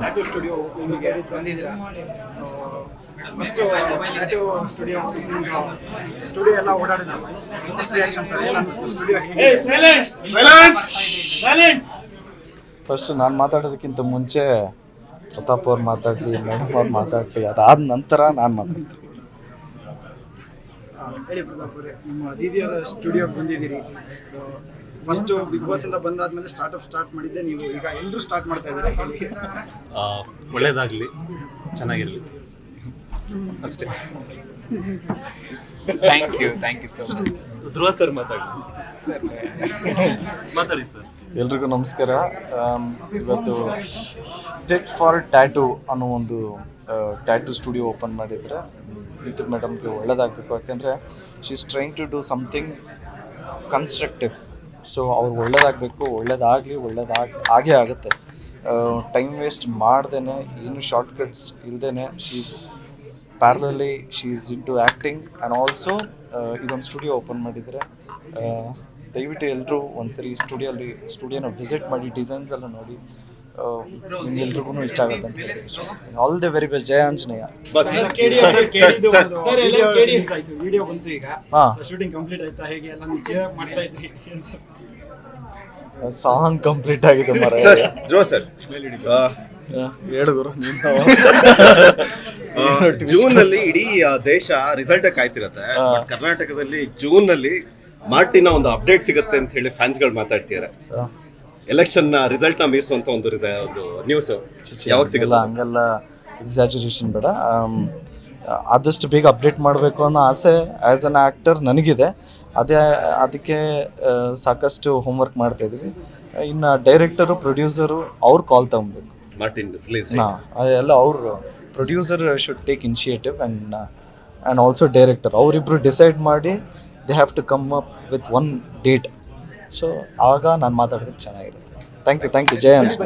Tattoo studio ಇಲ್ಲಿಗೆ ಬಂದಿದ್ದೀರಾ? First tattoo studio studio ಎಲ್ಲ ಓಡಾಡಿದ್ರು. ಫಸ್ಟ್ ರಿಯಾಕ್ಷನ್ ಸರ್ ಏನು ಅನ್ನಿಸ್ತು? ಸ್ಟುಡಿಯೋ ಫಸ್ಟ್ ನಾನು ಮಾತಾಡೋದಕ್ಕಿಂತ ಮುಂಚೆ ಪ್ರತಾಪ್ ಅವ್ರು ಮಾತಾಡಲಿ ಮೇಡಮ್ ಅವ್ರು ಮಾತಾಡಲಿ ಅದಾದ ನಂತರ ನಾನು ಮಾತಾಡ್ತೀನಿ. ಹೇಳಿ ಪ್ರತಾಪ್ ಅವರೇ ನಿಮ್ಮ ದೀದಿಯವರ ಸ್ಟುಡಿಯೋಗೆ ಬಂದಿದ್ದೀರಿ. ಸೊ ಫಸ್ಟು ಬಿಗ್ ಬಾಸ್ ಇಂದ ಬಂದಾದ್ಮೇಲೆ ಸ್ಟಾರ್ಟ್ಅಪ್ ಸ್ಟಾರ್ಟ್ ಮಾಡಿದ್ದೆ. ನೀವು ಈಗ ಎಲ್ಲರೂ ಸ್ಟಾರ್ಟ್ ಮಾಡ್ತಾ ಇದ್ದಾರೆ ಒಳ್ಳೇದಾಗಲಿ. ಚೆನ್ನಾಗಿರಲಿ. ಅಷ್ಟೇ. Thank you thank you so much Dhruva sir ಮಾತಾಡಿ. ಮಾತಾಡಿ ಸರ್ ಎಲ್ರಿಗೂ ನಮಸ್ಕಾರ. ಇವತ್ತು ಟೆಟ್ ಫಾರ್ ಟ್ಯಾಟೂ ಅನ್ನೋ ಒಂದು ಟ್ಯಾಟು ಸ್ಟುಡಿಯೋ ಓಪನ್ ಮಾಡಿದ್ರೆ ಇದು ಮೇಡಮ್ಗೆ ಒಳ್ಳೇದಾಗಬೇಕು. ಯಾಕೆಂದರೆ she is trying to do something constructive so ಅವ್ರು ಒಳ್ಳೇದಾಗಬೇಕು, ಒಳ್ಳೇದಾಗಲಿ, ಒಳ್ಳೇದಾಗ, ಆಗೇ ಆಗುತ್ತೆ. ಟೈಮ್ ವೇಸ್ಟ್ ಮಾಡ್ದೇ ಏನು ಶಾರ್ಟ್ಕಟ್ಸ್ ಇಲ್ಲದೇನೆ she's parallelly she is into acting and also ಇದೊಂದು ಸ್ಟುಡಿಯೋ ಓಪನ್ ಮಾಡಿದರೆ ದಯವಿಟ್ಟು ಎಲ್ಲರೂ ಒಂದ್ಸರಿ ಸ್ಟುಡಿಯೋಲಿ ಸ್ಟುಡಿಯೋನ ವಿಸಿಟ್ ಮಾಡಿ ಡಿಸೈನ್ಸ್ ಎಲ್ಲ ನೋಡಿ ನಿಮ್ಗೆಲ್ರಿಗೂ ಇಷ್ಟ ಆಗುತ್ತೆ ಅಂತ ಹೇಳಿ all the very best Jaya Anjaneya. Video ಬಂತು ಈಗ. ಶೂಟಿಂಗ್ ಕಂಪ್ಲೀಟ್ ಆಯ್ತಾ ಹೇಗೆ? ಎಲ್ಲ ಮಾಡ್ತಾ ಇದ್ರಿ ಸಾಂಗ್ ಕಂಪ್ಲೀಟ್ ಆಗಿದೆ ಮರ ಜೋ ಸರ್ ಹೇಳು ಗುರು ನೀನು. ಜೂನ್ ಅಲ್ಲಿ ಇಡೀ ಆ, ದೇಶ ರಿಸಲ್ಟ್ ಕಾಯ್ತಿರತ್ತೆ. ಕರ್ನಾಟಕದಲ್ಲಿ ಜೂನ್ ಅಲ್ಲಿ ಮಾರ್ಟಿನ ಒಂದು ಅಪ್ಡೇಟ್ ಸಿಗುತ್ತೆ ಅಂತ ಹೇಳಿ ಫ್ಯಾನ್ಸ್ಗಳು ಮಾತಾಡ್ತಿದ್ದಾರೆ ಎಲೆಕ್ಷನ್ ರಿಸಲ್ಟ್ನ ಮೀರಿಸುವಂತ ಒಂದು ಒಂದು ನ್ಯೂಸ್ ಯಾವಾಗ ಸಿಗಲ್ಲ ಹಂಗೆಲ್ಲ ಎಕ್ಸಾಜುರೇಷನ್ ಬೇಡ. ಆದಷ್ಟು ಬೇಗ ಅಪ್ಡೇಟ್ ಮಾಡಬೇಕು ಅನ್ನೋ ಆಸೆ ಆ್ಯಸ್ ಅನ್ ಆ್ಯಕ್ಟರ್ ನನಗಿದೆ. ಅದೇ ಅದಕ್ಕೆ ಸಾಕಷ್ಟು ಹೋಮ್ವರ್ಕ್ ಮಾಡ್ತಾ ಇದ್ವಿ. ಇನ್ನು ಡೈರೆಕ್ಟರು ಪ್ರೊಡ್ಯೂಸರು ಅವ್ರು ಕಾಲ್ ತಗೊಬೇಕು ಮಾರ್ಟಿನ್ ರಿಲೀಸ್ ಹಾಂ ಅದೆಲ್ಲ ಅವರು producer should take initiative and and also director ಅವರಿಬ್ಬರು ಡಿಸೈಡ್ ಮಾಡಿ they have to come up with one date so ಆಗ ನಾನು ಮಾತಾಡೋದಕ್ಕೆ ಚೆನ್ನಾಗಿರುತ್ತೆ. Thank you thank you Jaya ಅನ್ಸ್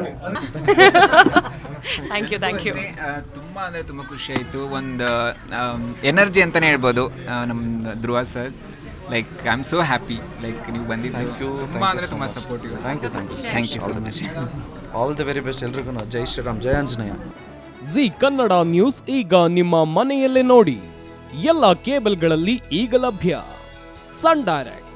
thank you thank you ತುಂಬ ಅಂದರೆ ತುಂಬ ಖುಷಿ ಆಯಿತು. ಒಂದು ಎನರ್ಜಿ ಅಂತಲೇ ಹೇಳ್ಬೋದು ನಮ್ಮ Dhruva sir like I am so happy like ನೀವು ಬಂದಿದ್ದು ತುಂಬ ಅಂದರೆ ತುಂಬ supportive thank you thank you thank you so much all the very best ಎಲ್ರಿಗೂ. ಜೈ ಶ್ರೀರಾಮ್ ಜಯ ಆಂಜನೇಯ. ಜಿ ಕನ್ನಡ ನ್ಯೂಸ್ ಈಗ ನಿಮ್ಮ ಮನೆಯಲ್ಲೇ ನೋಡಿ. ಎಲ್ಲ ಕೇಬಲ್ಗಳಲ್ಲಿ ಈಗ ಲಭ್ಯ. Sun Direct.